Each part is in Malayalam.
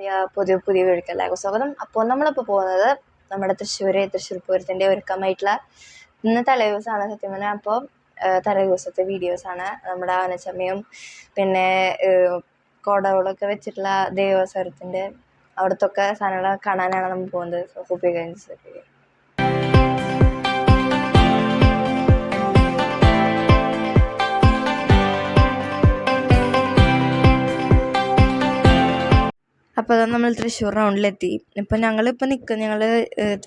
പുതിയ പുതിയ വീഡിയോക്ക് എല്ലാവർക്കും സ്വാഗതം. അപ്പോൾ നമ്മളിപ്പോൾ പോകുന്നത് നമ്മുടെ തൃശ്ശൂർ തൃശ്ശൂർ പൂരത്തിന്റെ ഒരുക്കമായിട്ടുള്ള ഇന്ന് തലേദിവസമാണ് സത്യം പറഞ്ഞാൽ. അപ്പോൾ തലേദിവസത്തെ വീഡിയോസാണ് നമ്മുടെ ആനച്ചമയം പിന്നെ കോടകളൊക്കെ വെച്ചിട്ടുള്ള ദേവസ്വരത്തിന്റെ അവിടത്തൊക്കെ സാധനങ്ങൾ കാണാനാണ് നമ്മൾ പോകുന്നത്. ഹോപ്പ് യു അപ്പോൾ അതാണ് നമ്മൾ തൃശ്ശൂർ റൗണ്ടിലെത്തി ഇപ്പോൾ ഞങ്ങളിപ്പോൾ നിൽക്കുക ഞങ്ങൾ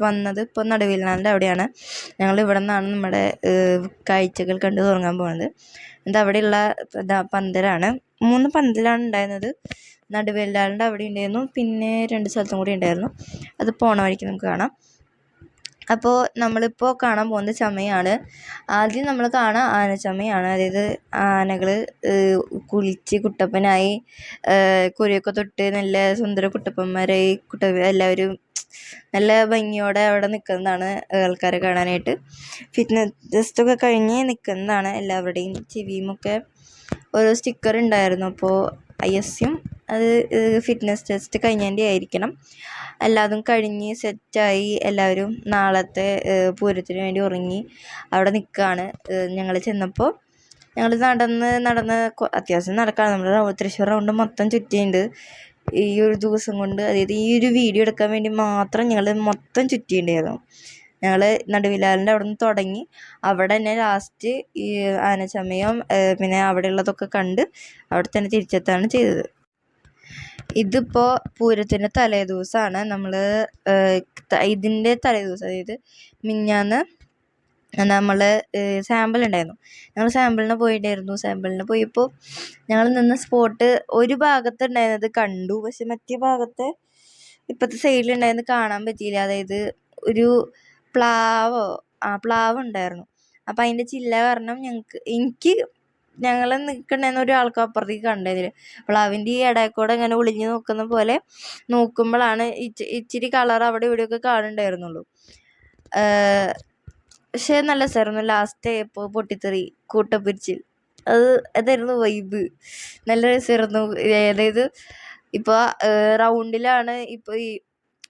വന്നത് ഇപ്പോൾ നടുവില്ലാണ്ട് അവിടെയാണ്. ഞങ്ങൾ ഇവിടെ നിന്നാണ് നമ്മുടെ കാഴ്ചകൾ കണ്ടു തുടങ്ങാൻ പോകുന്നത് ഇത് അവിടെയുള്ള പന്തലാണ്. മൂന്ന് പന്തലാണ് ഉണ്ടായിരുന്നത്. നടുവേലാലിന്റെ അവിടെ ഉണ്ടായിരുന്നു. പിന്നെ രണ്ട് സ്ഥലത്തും കൂടി ഉണ്ടായിരുന്നു. അത് പോണ വഴിക്ക് നമുക്ക് കാണാം. അപ്പോൾ നമ്മളിപ്പോൾ കാണാൻ പോകുന്ന ചമയാണ്. ആദ്യം നമ്മൾ കാണാൻ ആനച്ചമയാണ് അതായത് ആനകൾ കുളിച്ച് കുട്ടപ്പനായി ഏഹ് തൊട്ട് നല്ല സുന്ദര കുട്ടപ്പന്മാരായി കുട്ട എല്ലാവരും നല്ല ഭംഗിയോടെ അവിടെ നിൽക്കുന്നതാണ് ആൾക്കാരെ കാണാനായിട്ട്. ഫിറ്റ്നസ് ടെസ്റ്റൊക്കെ കഴിഞ്ഞ് നിൽക്കുന്നതാണ് എല്ലാവരുടെയും ചെവിയുമൊക്കെ ഓരോ സ്റ്റിക്കർ ഉണ്ടായിരുന്നു. അപ്പോൾ ഐ എസ്യും അത് ഫിറ്റ്നസ് ടെസ്റ്റ് കഴിഞ്ഞതിന്റെ ആയിരിക്കണം. എല്ലാതും കഴിഞ്ഞ് സെറ്റായി എല്ലാവരും നാളത്തെ പൂരത്തിന് വേണ്ടി ഉറങ്ങി അവിടെ നിൽക്കുകയാണ് ഞങ്ങൾ ചെന്നപ്പോൾ. ഞങ്ങൾ നടന്ന് നടന്ന് അത്യാവശ്യം നടക്കാണ്. നമ്മൾ തൃശ്ശൂർ റൗണ്ട് മൊത്തം ചുറ്റിയിട്ടുണ്ട്. ഈ ഒരു ദിവസം കൊണ്ട് അതായത് ഈ ഒരു വീഡിയോ എടുക്കാൻ വേണ്ടി മാത്രം ഞങ്ങൾ മൊത്തം ചുറ്റിയിട്ടുണ്ടായിരുന്നു. ഞങ്ങൾ നടുവിലാലിന്റെ അവിടെ നിന്ന് തുടങ്ങി. അവിടെ തന്നെ ലാസ്റ്റ് ഈ ആനച്ചമയം പിന്നെ അവിടെയുള്ളതൊക്കെ കണ്ട് അവിടെ തന്നെ തിരിച്ചെത്താണ് ചെയ്തത് ഇതിപ്പോൾ പൂരത്തിന്റെ തലേദിവസമാണ് നമ്മൾ ഇതിന്റെ തലേദിവസം അതായത് മിഞ്ഞാന്ന് നമ്മൾ സാമ്പിൾ ഉണ്ടായിരുന്നു ഞങ്ങൾ സാമ്പിളിന് പോയിട്ടുണ്ടായിരുന്നു സാമ്പിളിന് പോയപ്പോൾ ഞങ്ങൾ നിന്ന സ്പോട്ട് ഒരു ഭാഗത്ത് ഉണ്ടായിരുന്നത് കണ്ടു. പക്ഷെ മറ്റേ ഭാഗത്തെ ഇപ്പോഴത്തെ സൈഡിലുണ്ടായിരുന്നത് കാണാൻ പറ്റിയില്ല. അതായത് ഒരു പ്ലാവോ ആ പ്ലാവ് ഉണ്ടായിരുന്നു. അപ്പം അതിന്റെ ചില്ല കാരണം ഞങ്ങൾക്ക് എനിക്ക് ഞങ്ങൾ നിൽക്കണേന്ന് ഒരാൾക്ക് അപ്പുറത്തേക്ക് കണ്ടതിൽ പ്ലാവിന്റെ ഈ ഇടയിൽ ഇങ്ങനെ ഒളിഞ്ഞു നോക്കുന്ന പോലെ നോക്കുമ്പോഴാണ് ഇച്ചി ഇച്ചിരി കളർ അവിടെ ഇവിടെയൊക്കെ കാണുന്നുണ്ടായിരുന്നുള്ളൂ. പക്ഷേ നല്ല രസമായിരുന്നു ലാസ്റ്റ് ആയപ്പോൾ പൊട്ടിത്തെറി കൂട്ടപ്പിരിച്ചിൽ. അത് അതായിരുന്നു വൈബ് നല്ല രസമായിരുന്നു അതായത് ഇപ്പോൾ റൗണ്ടിലാണ് ഇപ്പോൾ ഈ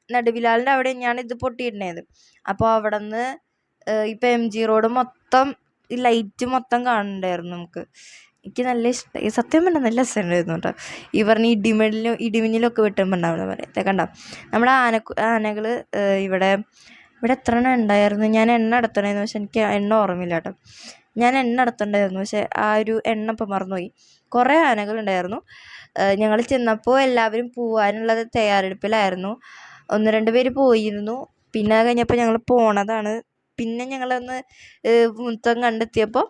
നടുവിലാലിന്റെ അവിടെ ഞാൻ ഇത് പൊട്ടിയിട്ടുണ്ടായത് അപ്പോൾ അവിടെ നിന്ന് ഇപ്പം എം ജി റോഡ് മൊത്തം ഈ ലൈറ്റ് മൊത്തം കാണണ്ടായിരുന്നു നമുക്ക്. എനിക്ക് നല്ല ഇഷ്ടമായി സത്യം പറഞ്ഞാൽ നല്ല രസമുണ്ടായിരുന്നു കേട്ടോ. ഈ പറഞ്ഞ ഇടിമിന്നലും ഇടിമിന്നലൊക്കെ വെട്ടുമ്പോൾ ഉണ്ടാവുന്ന പോലെ കണ്ടോ? നമ്മുടെ ആന ആനകൾ ഇവിടെ ഇവിടെ എത്ര എണ്ണം ഉണ്ടായിരുന്നു? ഞാൻ എണ്ണ എടുത്തണമായിരുന്നു പക്ഷെ എനിക്ക് എണ്ണ ഓർമ്മയില്ല കേട്ടോ. ഞാൻ എണ്ണ എടുത്തിട്ടുണ്ടായിരുന്നു പക്ഷെ ആ ഒരു എണ്ണ ഇപ്പം മറന്നുപോയി. കുറേ ആനകളുണ്ടായിരുന്നു. ഞങ്ങൾ ചെന്നപ്പോൾ എല്ലാവരും പോവാനുള്ളത് തയ്യാറെടുപ്പിലായിരുന്നു. ഒന്ന് രണ്ട് പേര് പോയിരുന്നു. പിന്നെ കഴിഞ്ഞപ്പോൾ ഞങ്ങൾ പോണതാണ്. പിന്നെ ഞങ്ങളൊന്ന് മുത്തം കണ്ടെത്തിയപ്പോൾ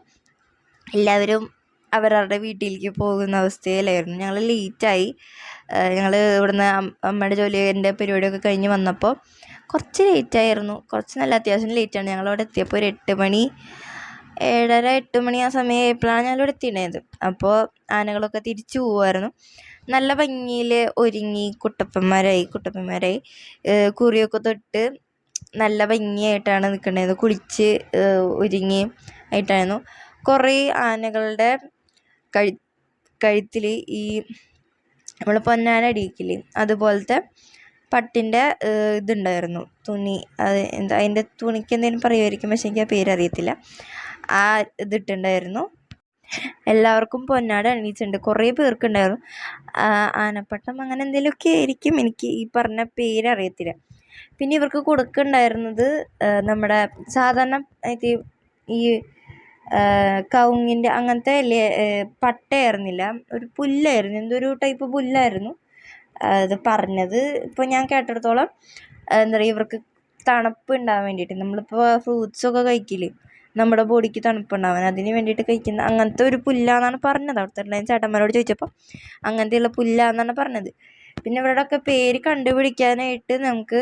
എല്ലാവരും അവരവരുടെ വീട്ടിലേക്ക് പോകുന്ന അവസ്ഥയിലായിരുന്നു. ഞങ്ങൾ ലേറ്റായി. ഞങ്ങൾ ഇവിടുന്ന് അമ്മയുടെ ജോലി എന്റെ പരിപാടിയൊക്കെ കഴിഞ്ഞ് വന്നപ്പോൾ കുറച്ച് ലേറ്റായിരുന്നു. കുറച്ച് നല്ല അത്യാവശ്യം ലേറ്റാണ്. ഞങ്ങളവിടെ എത്തിയപ്പോൾ ഒരു എട്ട് മണി ഏഴര എട്ട് മണി ആ സമയമായപ്പോഴാണ് ഞങ്ങളിവിടെ എത്തിയിട്ടുണ്ടായത് അപ്പോൾ ആനകളൊക്കെ തിരിച്ചു പോകുമായിരുന്നു നല്ല ഭംഗിയിൽ ഒരുങ്ങി കുട്ടപ്പന്മാരായി കുട്ടപ്പന്മാരായി. കുറിയൊക്കെ തൊട്ട് നല്ല ഭംഗിയായിട്ടാണ് നിൽക്കണ്ടായത് കുളിച്ച് ഒരുങ്ങി ആയിട്ടായിരുന്നു. കുറേ ആനകളുടെ കഴു കഴുത്തിൽ ഈ നമ്മൾ പൊന്നാന അടിയിക്കില്ലേ അതുപോലത്തെ പട്ടിന്റെ ഇതുണ്ടായിരുന്നു. തുണി അത് എന്താ അതിന്റെ തുണിക്ക് എന്തെങ്കിലും പറയുമായിരിക്കും പക്ഷേ എനിക്ക് ആ പേരറിയത്തില്ല. ആ ഇതിട്ടുണ്ടായിരുന്നു എല്ലാവർക്കും പൊന്നാട അണിയിച്ചിട്ടുണ്ട് കുറേ പേർക്കുണ്ടായിരുന്നു ആനപ്പട്ടം അങ്ങനെ എന്തെങ്കിലുമൊക്കെ ആയിരിക്കും എനിക്ക് ഈ പറഞ്ഞ പേരറിയത്തില്ല പിന്നെ ഇവർക്ക് കൊടുക്കുന്നുണ്ടായിരുന്നത് നമ്മുടെ സാധാരണ ഈ കവുങ്ങിന്റെ അങ്ങനത്തെ പട്ടയായിരുന്നില്ല. ഒരു പുല്ലായിരുന്നു. എന്തൊരു ടൈപ്പ് പുല്ലായിരുന്നു. അത് പറഞ്ഞത് ഇപ്പോൾ ഞാൻ കേട്ടിടത്തോളം എന്താ പറയുക ഇവർക്ക് തണുപ്പ് ഉണ്ടാകാൻ വേണ്ടിയിട്ട്. നമ്മളിപ്പോൾ ഫ്രൂട്ട്സൊക്കെ കഴിക്കില്ലേ? നമ്മുടെ ബോഡിക്ക് തണുപ്പുണ്ടാവാൻ. അതിന് വേണ്ടിയിട്ട് കഴിക്കുന്ന അങ്ങനത്തെ ഒരു പുല്ലാന്നാണ് പറഞ്ഞത്. അവിടുത്തെ ഉണ്ടായിരുന്ന ചേട്ടന്മാരോട് ചോദിച്ചപ്പോൾ അങ്ങനത്തെയുള്ള പുല്ലാന്നാണ് പറഞ്ഞത്. പിന്നെ ഇവരുടെയൊക്കെ പേര് കണ്ടുപിടിക്കാനായിട്ട് നമുക്ക്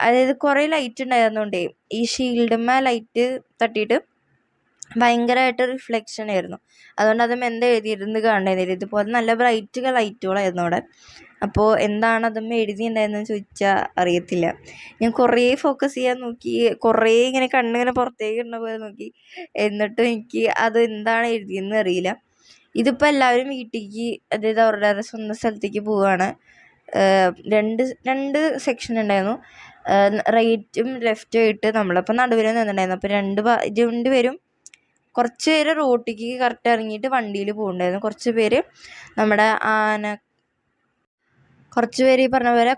അതായത് കുറേ ലൈറ്റ് ഉണ്ടായിരുന്നോണ്ടേ ഈ ഷീൽഡുമ്മ ലൈറ്റ് തട്ടിയിട്ട് ഭയങ്കരമായിട്ട് റിഫ്ലക്ഷൻ ആയിരുന്നു. അതുകൊണ്ട് അതും എന്താ എഴുതിയിരുന്ന് കാണുന്നില്ല ഇതുപോലെ നല്ല ബ്രൈറ്റ് ലൈറ്റുകളായിരുന്നു അവിടെ. അപ്പോൾ എന്താണ് അതും എഴുതിയിട്ടുണ്ടായിരുന്നെന്ന് ചോദിച്ചാൽ അറിയത്തില്ല. ഞാൻ കുറേ ഫോക്കസ് ചെയ്യാൻ നോക്കി കുറേ ഇങ്ങനെ കണ്ണിങ്ങനെ പുറത്തേക്ക് ഇടുന്ന പോലെ നോക്കി. എന്നിട്ടും എനിക്ക് അത് എന്താണ് എഴുതിയെന്ന് അറിയില്ല. ഇതിപ്പോൾ എല്ലാവരും വീട്ടിലേക്ക് അതായത് അവരുടെ സ്വന്തം സ്ഥലത്തേക്ക് പോവുകയാണ് രണ്ട് രണ്ട് സെക്ഷൻ ഉണ്ടായിരുന്നു. റൈറ്റും ലെഫ്റ്റും ആയിട്ട് നമ്മളപ്പോൾ നടുവിൽ നിന്നിട്ടുണ്ടായിരുന്നു. അപ്പോൾ രണ്ട് രണ്ട് പേരും കുറച്ച് പേര് റോട്ടിലേക്ക് കറക്റ്റ് ഇറങ്ങിയിട്ട് വണ്ടിയിൽ പോകുന്നുണ്ടായിരുന്നു കുറച്ച് പേര് നമ്മുടെ ആന കുറച്ച് പേര് ഈ പറഞ്ഞ പോലെ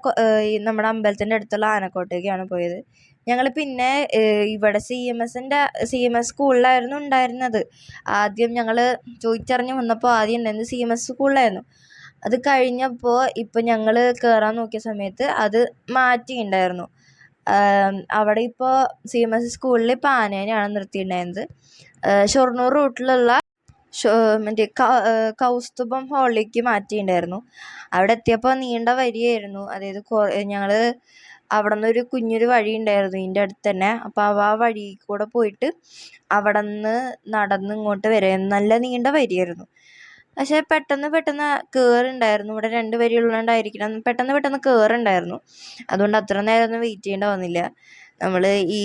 നമ്മുടെ അമ്പലത്തിന്റെ അടുത്തുള്ള ആനക്കോട്ടേക്കാണ് പോയത്. ഞങ്ങൾ പിന്നെ ഇവിടെ സി എം എസിന്റെ സി എം എസ് സ്കൂളിലായിരുന്നു ഉണ്ടായിരുന്നത്. ആദ്യം ഞങ്ങൾ ചോദിച്ചറിഞ്ഞ് വന്നപ്പോൾ ആദ്യം ഉണ്ടായിരുന്നത് സി എം എസ് സ്കൂളിലായിരുന്നു. അത് കഴിഞ്ഞപ്പോൾ ഇപ്പം ഞങ്ങൾ കയറാൻ നോക്കിയ സമയത്ത് അത് മാറ്റിയിട്ടുണ്ടായിരുന്നു. അവിടെ ഇപ്പോൾ സി എം എസ് സ്കൂളിൽ ഇപ്പോൾ ആനേനെയാണ് നിർത്തിയിട്ടുണ്ടായിരുന്നത്. ഷൊർണൂർ റൂട്ടിലുള്ള മറ്റേ കൗസ്തുഭം ഹാളിലേക്ക് മാറ്റിയിട്ടുണ്ടായിരുന്നു. അവിടെ എത്തിയപ്പോൾ നീണ്ട വരിയായിരുന്നു. അതായത് ഞങ്ങൾ അവിടെ നിന്നൊരു കുഞ്ഞൊരു വഴി ഉണ്ടായിരുന്നു ഇതിന്റെ അടുത്ത് തന്നെ. അപ്പോൾ ആ വഴി കൂടെ പോയിട്ട് അവിടെ നിന്ന് നടന്ന് ഇങ്ങോട്ട് വരെ നല്ല നീണ്ട വരിയായിരുന്നു. പക്ഷേ പെട്ടെന്ന് പെട്ടെന്ന് കയറുണ്ടായിരുന്നു ഇവിടെ രണ്ട് വരി പെട്ടെന്ന് പെട്ടെന്ന് കയറുണ്ടായിരുന്നു അതുകൊണ്ട് അത്ര നേരമൊന്നും വെയിറ്റ് ചെയ്യേണ്ട വന്നില്ല. നമ്മൾ ഈ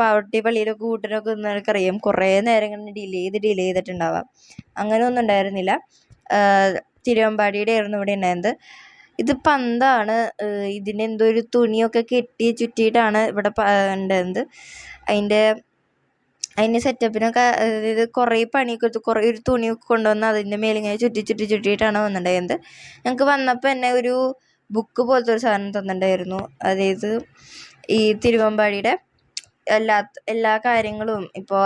പാവട്ടി പള്ളിയിലെ കൂട്ടിനൊക്കെ നിന്നവർക്ക് അറിയാം കുറേ നേരം ഇങ്ങനെ ഡിലേ ചെയ്ത് ഡിലേ ചെയ്തിട്ടുണ്ടാവാം. അങ്ങനെ ഒന്നും ഉണ്ടായിരുന്നില്ല. തിരുവമ്പാടിയുടെ ആയിരുന്നു ഇവിടെ ഉണ്ടായിരുന്നത്. ഇത് പന്താണ്. ഇതിന്റെ എന്തോ ഒരു തുണിയൊക്കെ കെട്ടി ചുറ്റിയിട്ടാണ് ഇവിടെ ഉണ്ടായിരുന്നത്. അതിന്റെ അതിന്റെ സെറ്റപ്പിനൊക്കെ ഇത് കുറേ പണിയൊക്കെ എടുത്ത് കുറേ ഒരു തുണിയൊക്കെ കൊണ്ടുവന്ന് അതിന്റെ മേലിങ്ങനെ ചുറ്റി ചുറ്റി ചുറ്റിയിട്ടാണ് വന്നിട്ടുണ്ടായിരുന്നത്. ഞങ്ങൾക്ക് വന്നപ്പോൾ തന്നെ ഒരു ബുക്ക് പോലത്തെ ഒരു സാധനം തന്നിട്ടുണ്ടായിരുന്നു. അതായത് ഈ തിരുവമ്പാടിയുടെ എല്ലാ എല്ലാ കാര്യങ്ങളും ഇപ്പോൾ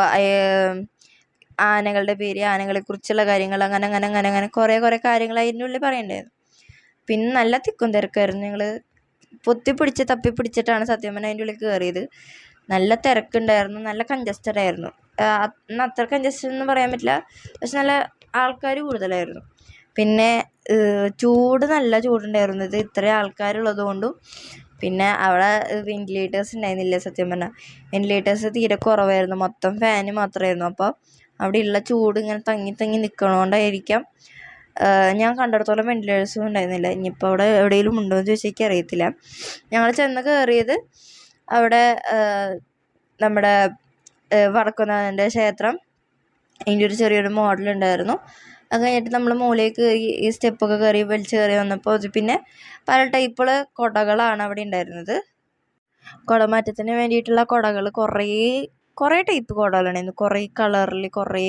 ആനകളുടെ പേര് ആനകളെക്കുറിച്ചുള്ള കാര്യങ്ങൾ അങ്ങനെ അങ്ങനെ അങ്ങനെ അങ്ങനെ കുറേ കുറേ കാര്യങ്ങൾ അതിന്റെ ഉള്ളിൽ പറയുന്നുണ്ടായിരുന്നു പിന്നെ നല്ല തിക്കും തിരക്കായിരുന്നു. ഞങ്ങൾ പൊത്തിപ്പിടിച്ച് തപ്പിപ്പിടിച്ചിട്ടാണ് സത്യം പറഞ്ഞാൽ അതിന്റെ ഉള്ളിൽ കയറിയത് നല്ല തിരക്കുണ്ടായിരുന്നു. നല്ല കഞ്ചസ്റ്റഡ് ആയിരുന്നു. അന്ന് അത്ര കഞ്ചസ്റ്റഡ് എന്ന് പറയാൻ പറ്റില്ല. പക്ഷെ നല്ല ആൾക്കാർ കൂടുതലായിരുന്നു. പിന്നെ ചൂട് നല്ല ചൂടുണ്ടായിരുന്നു ഇത് ഇത്രയും ആൾക്കാരുള്ളത് കൊണ്ടും പിന്നെ അവിടെ വെന്റിലേറ്റേഴ്സ് ഉണ്ടായിരുന്നില്ല സത്യം പറഞ്ഞാൽ വെന്റിലേറ്റേഴ്സ് തീരെ കുറവായിരുന്നു. മൊത്തം ഫാന് മാത്രമായിരുന്നു അപ്പോൾ അവിടെ ഉള്ള ചൂട് ഇങ്ങനെ തങ്ങി തങ്ങി നിൽക്കണോണ്ടായിരിക്കാം ഞാൻ കണ്ടിടത്തോളം വെന്റിലേറ്റേഴ്സും ഉണ്ടായിരുന്നില്ല ഇനിയിപ്പോൾ അവിടെ എവിടെയെങ്കിലും ഉണ്ടോ എന്ന് ചോദിച്ചാൽ അറിയത്തില്ല. ഞങ്ങൾ ചെന്ന് കയറിയത് അവിടെ നമ്മുടെ വടക്കുന്നാഥന്റെ ക്ഷേത്രം. അതിന്റെ ഒരു ചെറിയൊരു മോഡൽ ഉണ്ടായിരുന്നു അത് കഴിഞ്ഞിട്ട് നമ്മൾ മുകളിലേക്ക് കയറി ഈ സ്റ്റെപ്പൊക്കെ കയറി വലിച്ച് കയറി വന്നപ്പോൾ പിന്നെ പല ടൈപ്പുള്ള കുടകളാണ് അവിടെ ഉണ്ടായിരുന്നത് കുടമാറ്റത്തിന് വേണ്ടിയിട്ടുള്ള കുടകൾ കുറേ കുറേ ടൈപ്പ് കുടകളുണ്ടായിരുന്നു കുറേ കളറിൽ കുറേ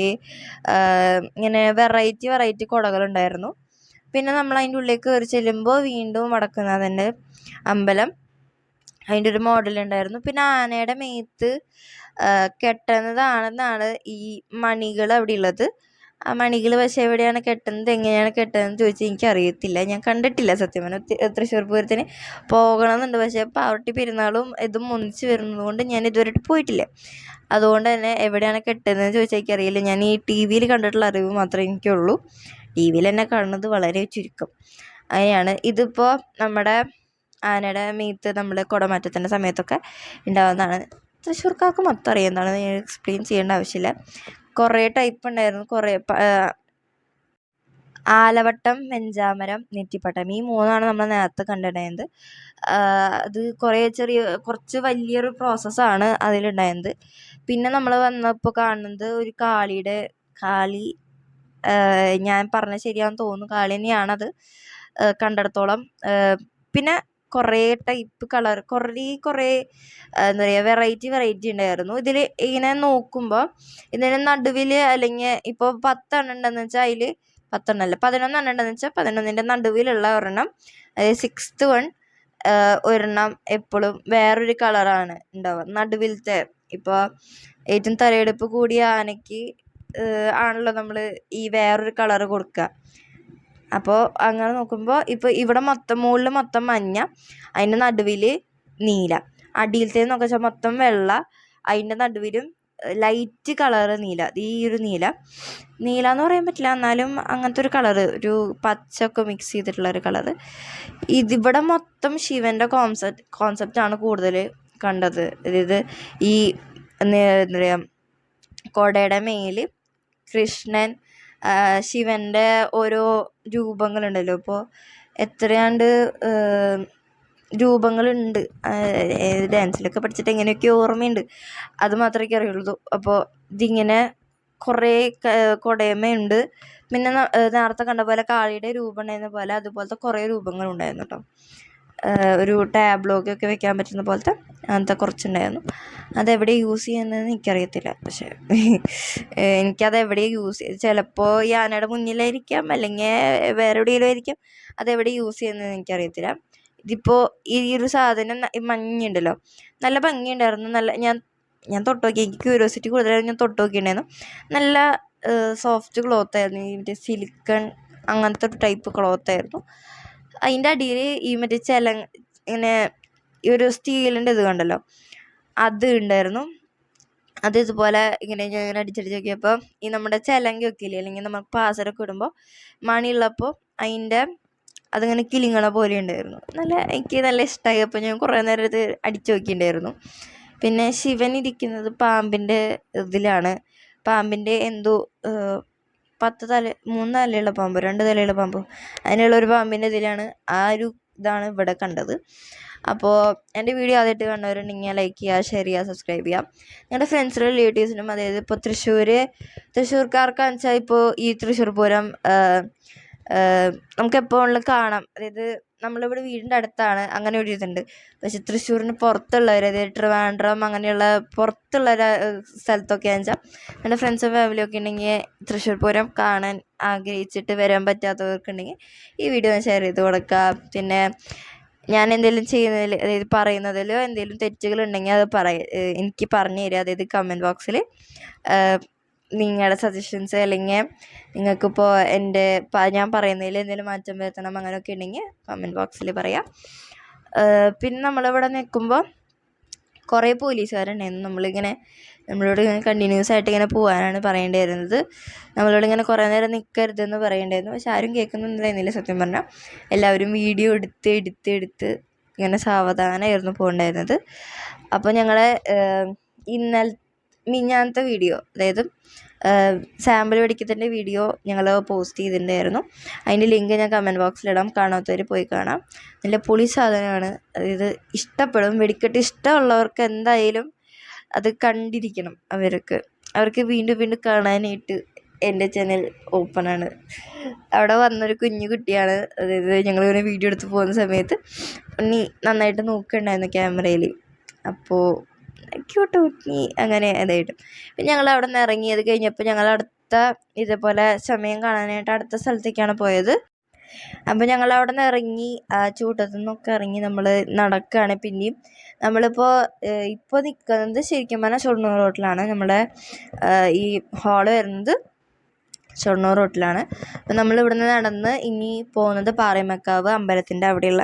ഇങ്ങനെ വെറൈറ്റി വെറൈറ്റി കുടകളുണ്ടായിരുന്നു പിന്നെ നമ്മൾ അതിന്റെ ഉള്ളിലേക്ക് കയറി ചെല്ലുമ്പോൾ വീണ്ടും വടക്കുന്നാഥന്റെ അമ്പലം അതിന്റെ ഒരു മോഡൽ ഉണ്ടായിരുന്നു പിന്നെ ആനയുടെ മേത്ത് കെട്ടുന്നതാണെന്നാണ് ഈ മണികൾ അവിടെ ഉള്ളത് ആ മണികൾ പക്ഷേ എവിടെയാണ് കെട്ടുന്നത് എങ്ങനെയാണ് കെട്ടുന്നതെന്ന് ചോദിച്ചാൽ എനിക്കറിയത്തില്ല. ഞാൻ കണ്ടിട്ടില്ല സത്യം പറഞ്ഞാൽ തൃശ്ശൂർ പൂരത്തിന് പോകണമെന്നുണ്ട്. പക്ഷേ പാവട്ടി പെരുന്നാളും ഇതും ഒന്നിച്ച് വരുന്നത് കൊണ്ട് ഞാൻ ഇതുവരെ പോയിട്ടില്ല. അതുകൊണ്ട് തന്നെ എവിടെയാണ് കെട്ടുന്നതെന്ന് ചോദിച്ചാൽ എനിക്കറിയില്ല. ഞാൻ ഈ ടി വിയിൽ കണ്ടിട്ടുള്ള അറിവ് മാത്രമേ എനിക്കുള്ളൂ. ടി വിയിൽ തന്നെ കാണുന്നത് വളരെ ചുരുക്കം. അങ്ങനെയാണ്. ഇതിപ്പോൾ നമ്മുടെ ആനയുടെ മീത്ത് നമ്മൾ കുടമാറ്റത്തിന്റെ സമയത്തൊക്കെ ഉണ്ടാകുന്നതാണ് തൃശ്ശൂർക്കാർക്ക് മൊത്തം അറിയാവുന്നതാണ് ഞാൻ എക്സ്പ്ലെയിൻ ചെയ്യേണ്ട ആവശ്യമില്ല. കുറേ ടൈപ്പ് ഉണ്ടായിരുന്നു കുറേ ആലവട്ടം വെഞ്ചാമരം നെറ്റിപ്പട്ടം. ഈ മൂന്നാണ് നമ്മൾ നേരത്തെ കണ്ടിട്ടുണ്ടായത് അത് കുറേ ചെറിയ കുറച്ച് വലിയൊരു പ്രോസസ്സാണ് അതിലുണ്ടായത് പിന്നെ നമ്മൾ വന്നപ്പോൾ കാണുന്നത് ഒരു കാളിയുടെ കാളി ഞാൻ പറഞ്ഞത് ശരിയാണെന്ന് തോന്നുന്നു. കാളി തന്നെയാണത്. കണ്ടിടത്തോളം. പിന്നെ കുറേ ടൈപ്പ് കളർ കുറേ കുറേ എന്താ പറയുക വെറൈറ്റി വെറൈറ്റി ഉണ്ടായിരുന്നു ഇതിൽ ഇങ്ങനെ നോക്കുമ്പോൾ ഇതിന് നടുവിൽ അല്ലെങ്കിൽ ഇപ്പോൾ പത്തെണ്ണം ഉണ്ടെന്ന് വെച്ചാൽ അതിൽ പത്തെണ്ണം അല്ല പതിനൊന്നെണ്ണം ഉണ്ടെന്ന് വെച്ചാൽ പതിനൊന്നിന്റെ നടുവിലുള്ള ഒരെണ്ണം അതായത് സിക്സ്ത് വൺ ഒരെണ്ണം എപ്പോഴും വേറൊരു കളറാണ് ഉണ്ടാവുക നടുവിലത്തെ ഇപ്പോൾ ഏറ്റവും തലയെടുപ്പ് കൂടിയ ആനയ്ക്ക് ആണല്ലോ നമ്മൾ ഈ വേറൊരു കളറ് കൊടുക്കുക അപ്പോൾ അങ്ങനെ നോക്കുമ്പോൾ ഇപ്പോൾ ഇവിടെ മൊത്തം മുകളിൽ മൊത്തം മഞ്ഞ അതിന്റെ നടുവിൽ നീല. അടിയിലത്തെ നോക്കുക വെച്ചാൽ മൊത്തം വെള്ള അതിന്റെ നടുവിലും ലൈറ്റ് കളറ് നീല. ഈ ഒരു നീല. നീല എന്ന് പറയാൻ പറ്റില്ല എന്നാലും അങ്ങനത്തെ ഒരു കളറ് ഒരു പച്ചയൊക്കെ മിക്സ് ചെയ്തിട്ടുള്ള ഒരു കളറ് ഇതിവിടെ മൊത്തം ശിവന്റെ കോൺസെപ്റ്റ് കോൺസെപ്റ്റാണ് കൂടുതൽ കണ്ടത്. അതായത് ഈ എന്താ പറയുക കുടയുടെ മേൽ കൃഷ്ണൻ ശിവന്റെ ഓരോ രൂപങ്ങളുണ്ടല്ലോ. ഇപ്പോൾ എത്രയാണ്ട് രൂപങ്ങളുണ്ട്? ഡാൻസിലൊക്കെ പഠിച്ചിട്ട് എങ്ങനെയൊക്കെ ഓർമ്മയുണ്ട്. അത് മാത്രമേ അറിയുള്ളൂ അപ്പോൾ ഇതിങ്ങനെ കുറേ കുടയമയുണ്ട് പിന്നെ നേരത്തെ കണ്ട പോലെ കാളിയുടെ രൂപം ഉണ്ടായിരുന്ന പോലെ അതുപോലത്തെ കുറേ രൂപങ്ങളുണ്ടായിരുന്നു കേട്ടോ. ഒരു ടാബ്ലോഗൊക്കെ വെക്കാൻ പറ്റുന്ന പോലത്തെ അങ്ങനത്തെ കുറച്ചുണ്ടായിരുന്നു. അതെവിടെ യൂസ് ചെയ്യുന്നതെന്ന് എനിക്കറിയത്തില്ല. പക്ഷേ എനിക്കത് എവിടെ യൂസ് ചെയ്ത് ചിലപ്പോൾ ഈ ആനയുടെ മുന്നിലായിരിക്കാം അല്ലെങ്കിൽ വേറെ എവിടെയെങ്കിലും ആയിരിക്കാം. അതെവിടെ യൂസ് ചെയ്യുന്നതെന്ന് എനിക്കറിയത്തില്ല. ഇതിപ്പോൾ ഈ ഒരു സാധനം മഞ്ഞുണ്ടല്ലോ. നല്ല ഭംഗിയുണ്ടായിരുന്നു. നല്ല ഞാൻ ഞാൻ തൊട്ട് നോക്കി. എനിക്ക് ക്യൂരിയോസിറ്റി കൂടുതലായിരുന്നു ഞാൻ തൊട്ട് നോക്കിയിട്ടുണ്ടായിരുന്നു. നല്ല സോഫ്റ്റ് ക്ലോത്ത് ആയിരുന്നു. ഈ മറ്റേ സിലിക്കൺ അങ്ങനത്തെ ഒരു ടൈപ്പ് ക്ലോത്ത് ആയിരുന്നു. അതിന്റെ അടിയിൽ ഈ മറ്റേ ചില ഇങ്ങനെ ഈ ഒരു സ്റ്റീലിന്റെ ഇത് കണ്ടല്ലോ? അത് ഉണ്ടായിരുന്നു അത് ഇതുപോലെ ഇങ്ങനെ ഞാൻ ഇങ്ങനെ അടിച്ചടിച്ച് നോക്കിയപ്പോൾ ഈ നമ്മുടെ ചിലങ്ക വെക്കില്ലേ? അല്ലെങ്കിൽ നമ്മൾ പാസരൊക്കെ ഇടുമ്പോൾ മണിയുള്ളപ്പോൾ അതിന്റെ അതിങ്ങനെ കിളിങ്ങളെ പോലെ ഉണ്ടായിരുന്നു നല്ല എനിക്ക് നല്ല ഇഷ്ടമായി അപ്പോൾ ഞാൻ കുറേ നേരം ഇത് അടിച്ചു നോക്കിയിട്ടുണ്ടായിരുന്നു പിന്നെ ശിവൻ ഇരിക്കുന്നത് പാമ്പിന്റെ ഇതിലാണ്. പാമ്പിന്റെ എന്തോ പത്ത് തല മൂന്ന് തലയുള്ള പാമ്പ് രണ്ട് തലയുള്ള പാമ്പ്. അതിനുള്ള ഒരു പാമ്പിന്റെ ഇതിലാണ് ആ ഒരു ഇതാണ് ഇവിടെ കണ്ടത്. അപ്പോൾ എന്റെ വീഡിയോ ആദ്യമായിട്ട് കണ്ടവരുണ്ടെങ്കിൽ ലൈക്ക് ചെയ്യുക ഷെയർ ചെയ്യുക സബ്സ്ക്രൈബ് ചെയ്യുക. ഞങ്ങളുടെ ഫ്രണ്ട്സിനും റിലേറ്റീവ്സിനും അതായത് ഇപ്പോൾ തൃശ്ശൂർ തൃശ്ശൂർക്കാർക്കാന്ന് വെച്ചാൽ ഇപ്പോൾ ഈ തൃശ്ശൂർ പൂരം നമുക്ക് എപ്പോഴും കാണാം. അതായത് നമ്മളിവിടെ വീടിന്റെ അടുത്താണ് അങ്ങനെ ഒരു ഇതുണ്ട്. പക്ഷെ തൃശ്ശൂരിന് പുറത്തുള്ളവർ അതായത് ട്രിവാൻഡ്രം അങ്ങനെയുള്ള പുറത്തുള്ള സ്ഥലത്തൊക്കെ വെച്ചാൽ എന്റെ ഫ്രണ്ട്സും ഫാമിലിയൊക്കെ ഉണ്ടെങ്കിൽ തൃശ്ശൂർ പൂരം കാണാൻ ആഗ്രഹിച്ചിട്ട് വരാൻ പറ്റാത്തവർക്കുണ്ടെങ്കിൽ ഈ വീഡിയോ ഷെയർ ചെയ്ത് കൊടുക്കുക പിന്നെ ഞാൻ എന്തെങ്കിലും ചെയ്യുന്നതിൽ അതായത് പറയുന്നതിലോ എന്തെങ്കിലും തെറ്റുകളുണ്ടെങ്കിൽ അത് പറയ എനിക്ക് പറഞ്ഞു തരിക അതായത് കമന്റ് ബോക്സിൽ നിങ്ങളുടെ സജഷൻസ് അല്ലെങ്കിൽ നിങ്ങൾക്കിപ്പോൾ എന്റെ ഞാൻ പറയുന്നതിൽ എന്തെങ്കിലും മാറ്റം വരുത്തണം അങ്ങനെയൊക്കെ ഉണ്ടെങ്കിൽ കമന്റ് ബോക്സിൽ പറയാം. പിന്നെ നമ്മളിവിടെ നിൽക്കുമ്പോൾ കുറേ പോലീസുകാരുണ്ടായിരുന്നു നമ്മളിങ്ങനെ നമ്മളോട് ഇങ്ങനെ കണ്ടിന്യൂസ് ആയിട്ട് ഇങ്ങനെ പോകാനാണ് പറയേണ്ടി വരുന്നത്. നമ്മളോട് ഇങ്ങനെ കുറേ നേരം നിൽക്കരുതെന്ന് പറയേണ്ടായിരുന്നു. പക്ഷെ ആരും കേൾക്കുന്നുണ്ടായിരുന്നില്ല സത്യം പറഞ്ഞാൽ. എല്ലാവരും വീഡിയോ എടുത്ത് എടുത്ത് എടുത്ത് ഇങ്ങനെ സാവധാനമായിരുന്നു പോകേണ്ടായിരുന്നത്. അപ്പോൾ ഞങ്ങളെ ഇന്നൽ മിഞ്ഞാന്നത്തെ വീഡിയോ. അതായത് സാമ്പിൾ പഠിക്കത്തിന്റെ വീഡിയോ ഞങ്ങൾ പോസ്റ്റ് ചെയ്തിട്ടുണ്ടായിരുന്നു. അതിന്റെ ലിങ്ക് ഞാൻ കമന്റ് ബോക്സിലിടാം കാണാത്തവർ പോയി കാണാം. നല്ല പുളി സാധനമാണ്. അതായത് ഇഷ്ടപ്പെടും. വെടിക്കെട്ട് ഇഷ്ടമുള്ളവർക്ക് എന്തായാലും അത് കണ്ടിരിക്കണം അവർക്ക്. അവർക്ക് വീണ്ടും വീണ്ടും കാണാനായിട്ട് എന്റെ ചാനൽ ഓപ്പണാണ് അവിടെ വന്നൊരു കുഞ്ഞു കുട്ടിയാണ്. അതായത് ഞങ്ങളിങ്ങനെ വീഡിയോ എടുത്ത് പോകുന്ന സമയത്ത് ഉണ്ണി നന്നായിട്ട് നോക്കുന്നുണ്ടായിരുന്നു ക്യാമറയിൽ അപ്പോൾ ക്യൂട്ട് കുട്ടി അങ്ങനെ അതായിട്ട് പിന്നെ ഞങ്ങൾ അവിടെ നിന്ന് ഇറങ്ങി അത് കഴിഞ്ഞപ്പോൾ ഞങ്ങൾ അടുത്ത ഇതേപോലെ സമയം കാണാനായിട്ട് അടുത്ത സ്ഥലത്തേക്കാണ് പോയത്. അപ്പോൾ ഞങ്ങൾ അവിടെ നിന്ന് ഇറങ്ങി ആ ചൂട്ടത്തു നിന്നൊക്കെ ഇറങ്ങി നമ്മൾ നടക്കുകയാണ് പിന്നെയും നമ്മളിപ്പോൾ ഇപ്പോൾ നിൽക്കുന്നത് ശരിക്കും പറഞ്ഞാൽ ഷൊർണൂർ റോട്ടിലാണ്. നമ്മുടെ ഈ ഹാൾ വരുന്നത് ഷൊർണൂർ റോട്ടിലാണ്. അപ്പോൾ നമ്മൾ ഇവിടുന്ന് നടന്ന് ഇനി പോകുന്നത് പാറയമക്കാവ് അമ്പലത്തിന്റെ അവിടെയുള്ള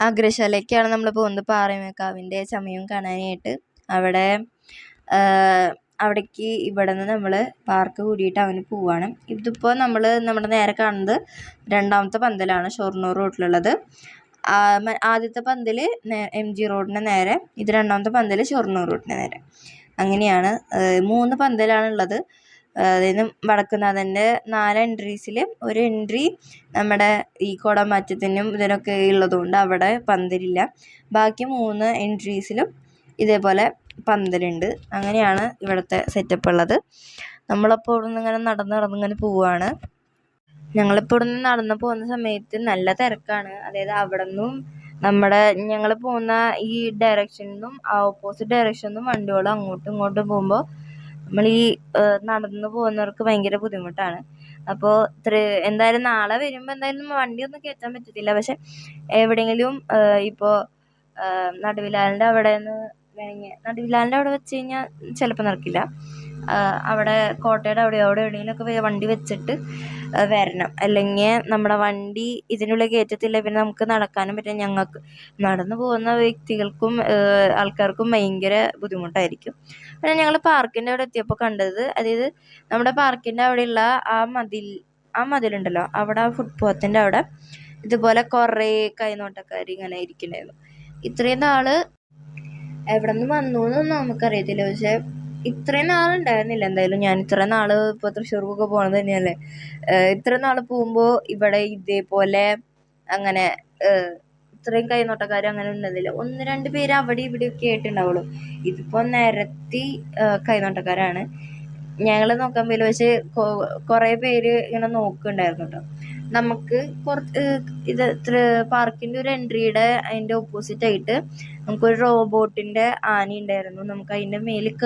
അഗ്രശാലയ്ക്കാണ് നമ്മൾ പോകുന്നത്. പാറമേക്കാവിന്റെ സമയം കാണാനായിട്ട്. അവിടെ അവിടേക്ക് ഇവിടെ നിന്ന് നമ്മൾ പാർക്ക് കൂടിയിട്ട് അവന് പോവുകയാണ് ഇതിപ്പോൾ നമ്മൾ നമ്മുടെ നേരെ കാണുന്നത് രണ്ടാമത്തെ പന്തലാണ് ഷൊർണൂർ റോഡിലുള്ളത് ആദ്യത്തെ പന്തൽ എം ജി റോഡിന് നേരെ ഇത് രണ്ടാമത്തെ പന്തൽ ഷൊർണൂർ റോഡിന് നേരെ. അങ്ങനെയാണ് മൂന്ന് പന്തലാണുള്ളത്. അതായത് വടക്കുന്നാഥന്റെ നാല് എൻട്രീസിൽ ഒരു എൻട്രി നമ്മുടെ ഈ കുടമാറ്റത്തിനും ഇതിനൊക്കെ ഉള്ളതുകൊണ്ട് അവിടെ പന്തലില്ല. ബാക്കി മൂന്ന് എൻട്രീസിലും ഇതേപോലെ പന്തലുണ്ട്. അങ്ങനെയാണ് ഇവിടുത്തെ സെറ്റപ്പ് ഉള്ളത്. നമ്മളപ്പോൾ ഇവിടെ നിന്ന് ഇങ്ങനെ നടന്ന് നടന്നിങ്ങനെ പോവുകയാണ് ഞങ്ങളിപ്പോൾ ഇവിടെ നിന്ന് നടന്ന് പോകുന്ന സമയത്ത് നല്ല തിരക്കാണ്. അതായത് അവിടെ നിന്നും നമ്മുടെ ഞങ്ങൾ പോകുന്ന ഈ ഡയറക്ഷനിൽ നിന്നും ഓപ്പോസിറ്റ് ഡയറക്ഷനിൽ നിന്നും വണ്ടികൾ അങ്ങോട്ടും ഇങ്ങോട്ടും പോകുമ്പോൾ നമ്മൾ ഈ നടന്നു പോകുന്നവർക്ക് ഭയങ്കര ബുദ്ധിമുട്ടാണ്. അപ്പോ ഇത്ര എന്തായാലും നാളെ വരുമ്പോൾ എന്തായാലും വണ്ടിയൊന്നും കയറ്റാൻ പറ്റത്തില്ല. പക്ഷെ എവിടെയെങ്കിലും ഇപ്പോൾ നടുവിലാലിന്റെ അവിടെ നിന്ന് വേണമെങ്കിൽ നടുവിലാലിന്റെ അവിടെ വെച്ച് കഴിഞ്ഞാൽ ചിലപ്പോൾ നടക്കില്ല. അവിടെ കോട്ടയുടെ അവിടെ അവിടെ എവിടെയെങ്കിലുമൊക്കെ വണ്ടി വെച്ചിട്ട് വരണം. അല്ലെങ്കിൽ നമ്മുടെ വണ്ടി ഇതിനുള്ളിൽ കയറ്റത്തില്ല പിന്നെ നമുക്ക് നടക്കാനും പറ്റും ഞങ്ങൾക്ക് നടന്നു പോകുന്ന വ്യക്തികൾക്കും ആൾക്കാർക്കും ഭയങ്കര ബുദ്ധിമുട്ടായിരിക്കും. പിന്നെ ഞങ്ങൾ പാർക്കിന്റെ അവിടെ എത്തിയപ്പോൾ കണ്ടത് അതായത് നമ്മുടെ പാർക്കിന്റെ അവിടെയുള്ള ആ മതിൽ ആ മതിലുണ്ടല്ലോ അവിടെ ആ ഫുട്പാത്തിന്റെ അവിടെ ഇതുപോലെ കുറേ കൈനോട്ടക്കാർ ഇങ്ങനെ ഇരിക്കുന്നുണ്ടായിരുന്നു. ഇത്രയും നാൾ എവിടെ നിന്ന് വന്നു എന്നൊന്നും നമുക്കറിയത്തില്ല പക്ഷെ ഇത്രയും നാളുണ്ടായിരുന്നില്ല. എന്തായാലും ഞാൻ ഇത്ര നാൾ ഇപ്പോൾ തൃശ്ശൂർക്കൊക്കെ പോകണത് തന്നെയല്ലേ? ഇത്ര നാൾ പോകുമ്പോൾ ഇവിടെ ഇതേപോലെ അങ്ങനെ ഏഹ് ഇത്രയും കൈനോട്ടക്കാർ അങ്ങനെ ഉണ്ടെന്നില്ല ഒന്ന് രണ്ട് പേര് അവിടെ ഇവിടെയൊക്കെ ആയിട്ടുണ്ടാവുള്ളൂ ഇതിപ്പോൾ നിരത്തി കൈനോട്ടക്കാരാണ്. ഞങ്ങൾ നോക്കാൻ പോലും പക്ഷേ കുറേ പേര് ഇങ്ങനെ നോക്കുന്നുണ്ടായിരുന്നു കേട്ടോ നമുക്ക് കുറച്ച് ഇത് പാർക്കിന്റെ ഒരു എൻട്രിയുടെ അതിന്റെ ഓപ്പോസിറ്റ് ആയിട്ട് നമുക്കൊരു റോബോട്ടിന്റെ ആന ഉണ്ടായിരുന്നു. നമുക്ക് അതിന്റെ മേലിൽ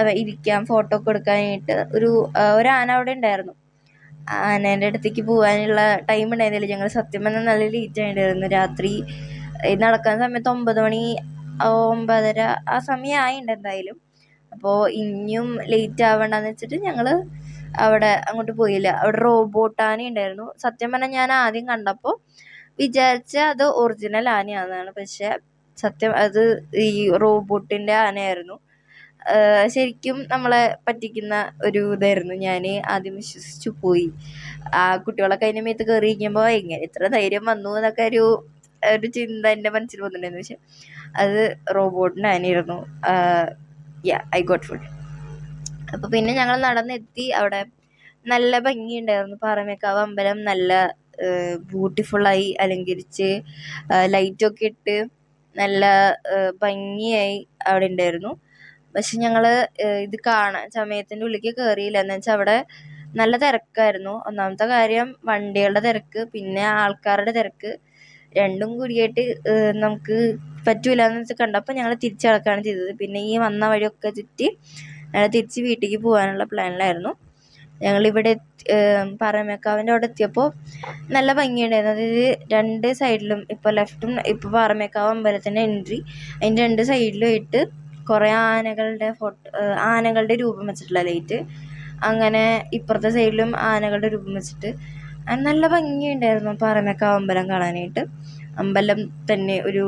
അവ ഇരിക്കാം ഫോട്ടോ ഒക്കെ എടുക്കാനായിട്ട് ഒരു ഒരു ആന അവിടെ ഉണ്ടായിരുന്നു. ആനേന്റെ അടുത്തേക്ക് പോകാനുള്ള ടൈം ഉണ്ടായിരുന്നില്ല. ഞങ്ങൾ സത്യം പറഞ്ഞാൽ നല്ല ലേറ്റ് ആയിട്ടുണ്ടായിരുന്നു രാത്രി നടക്കാൻ സമയത്ത് ഒമ്പത് മണി ഒമ്പതര ആ സമയം ആയിണ്ട് എന്തായാലും. അപ്പോൾ ഇനിയും ലേറ്റ് ആവണ്ടെന്ന് വെച്ചിട്ട് ഞങ്ങൾ അവിടെ അങ്ങോട്ട് പോയില്ല. അവിടെ റോബോട്ട് ആന ഉണ്ടായിരുന്നു. സത്യം പറഞ്ഞാൽ ഞാൻ ആദ്യം കണ്ടപ്പോൾ വിചാരിച്ച അത് ഒറിജിനൽ ആനയാണെന്നാണ് പക്ഷേ സത്യം അത് ഈ റോബോട്ടിന്റെ ആനയായിരുന്നു. ശരിക്കും നമ്മളെ പറ്റിക്കുന്ന ഒരു ഇതായിരുന്നു. ഞാൻ ആദ്യം വിശ്വസിച്ചു പോയി. ആ കുട്ടികളൊക്കെ അതിന്റെ മേത്ത് കയറി ഇരിക്കുമ്പോൾ എങ്ങനെ ഇത്ര ധൈര്യം വന്നു എന്നൊക്കെ ഒരു ഒരു ചിന്ത എന്റെ മനസ്സിൽ വന്നിട്ടുണ്ടായിരുന്നു. പക്ഷെ അത് റോബോട്ടിനായിരുന്നു. യാ ഐ ഗോട്ട് ഫുഡ് അപ്പോൾ പിന്നെ ഞങ്ങൾ നടന്നെത്തി. അവിടെ നല്ല ഭംഗിയുണ്ടായിരുന്നു. പാറമേക്കാവ് അമ്പലം നല്ല ബ്യൂട്ടിഫുള്ളായി അലങ്കരിച്ച് ലൈറ്റൊക്കെ ഇട്ട് നല്ല ഭംഗിയായി അവിടെ ഉണ്ടായിരുന്നു. പക്ഷെ ഞങ്ങൾ ഇത് കാണാൻ സമയത്തിന്റെ ഉള്ളിലേക്ക് കയറിയില്ല എന്ന് വെച്ചാൽ അവിടെ നല്ല തിരക്കായിരുന്നു. ഒന്നാമത്തെ കാര്യം വണ്ടികളുടെ തിരക്ക് പിന്നെ ആൾക്കാരുടെ തിരക്ക്. രണ്ടും കൂടിയായിട്ട് നമുക്ക് പറ്റൂല എന്ന് വെച്ചാൽ കണ്ടപ്പോൾ ഞങ്ങൾ തിരിച്ച് കിടക്കുകയാണ് ചെയ്തത്. പിന്നെ ഈ വന്ന വഴിയൊക്കെ ചുറ്റി ഞങ്ങൾ തിരിച്ച് വീട്ടിലേക്ക് പോകാനുള്ള പ്ലാനിലായിരുന്നു. ഞങ്ങളിവിടെ പാറമേക്കാവിന്റെ അവിടെ എത്തിയപ്പോൾ നല്ല ഭംഗിയുണ്ടായിരുന്നു. അതായത് രണ്ട് സൈഡിലും ഇപ്പോൾ ലെഫ്റ്റും ഇപ്പോൾ പാറമേക്കാവ് അമ്പലത്തിന്റെ എൻട്രി അതിന്റെ രണ്ട് സൈഡിലും ആയിട്ട് കുറേ ആനകളുടെ ഫോട്ടോ ആനകളുടെ രൂപം വെച്ചിട്ടുള്ള ലൈറ്റ്. അങ്ങനെ ഇപ്പുറത്തെ സൈഡിലും ആനകളുടെ രൂപം വെച്ചിട്ട് നല്ല ഭംഗിയുണ്ടായിരുന്നു പാറമേക്കാവ് അമ്പലം കാണാനായിട്ട്. അമ്പലം തന്നെ ഒരു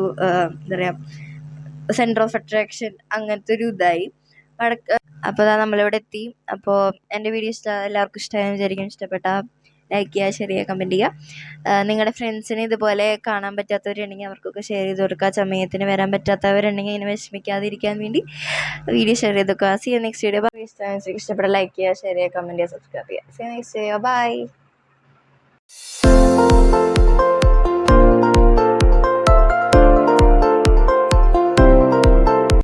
എന്താ പറയുക സെന്റർ ഓഫ് അട്രാക്ഷൻ അങ്ങനത്തെ ഒരു ഇതായി. വടക്ക് അപ്പോൾ അതാ നമ്മളിവിടെ എത്തി. അപ്പോൾ എന്റെ വീഡിയോ ഇഷ്ടം എല്ലാവർക്കും ഇഷ്ടമായെന്ന് വിചാരിക്കും ഇഷ്ടപ്പെട്ടാൽ ലൈക്ക് ചെയ്യുക ഷെയർ ചെയ്യുക കമന്റ് ചെയ്യുക. നിങ്ങളുടെ ഫ്രണ്ട്സിന് ഇതുപോലെ കാണാൻ പറ്റാത്തവരുണ്ടെങ്കിൽ അവർക്കൊക്കെ ഷെയർ ചെയ്ത് കൊടുക്കുക. സമയത്തിന് വരാൻ പറ്റാത്തവരുണ്ടെങ്കിൽ ഇങ്ങനെ വിഷമിക്കാതിരിക്കാൻ വേണ്ടി വീഡിയോ ഷെയർ ചെയ്ത് കൊടുക്കുക. സി നെക്സ്റ്റ് വീഡിയോ ഇഷ്ടപ്പെട്ട ലൈക്ക് ചെയ്യുക ഷെയർ ചെയ്യുക കമന്റ് ചെയ്യുക സബ്സ്ക്രൈബ് ചെയ്യുക സി നെക്സ്റ്റ് വീഡിയോ ബൈ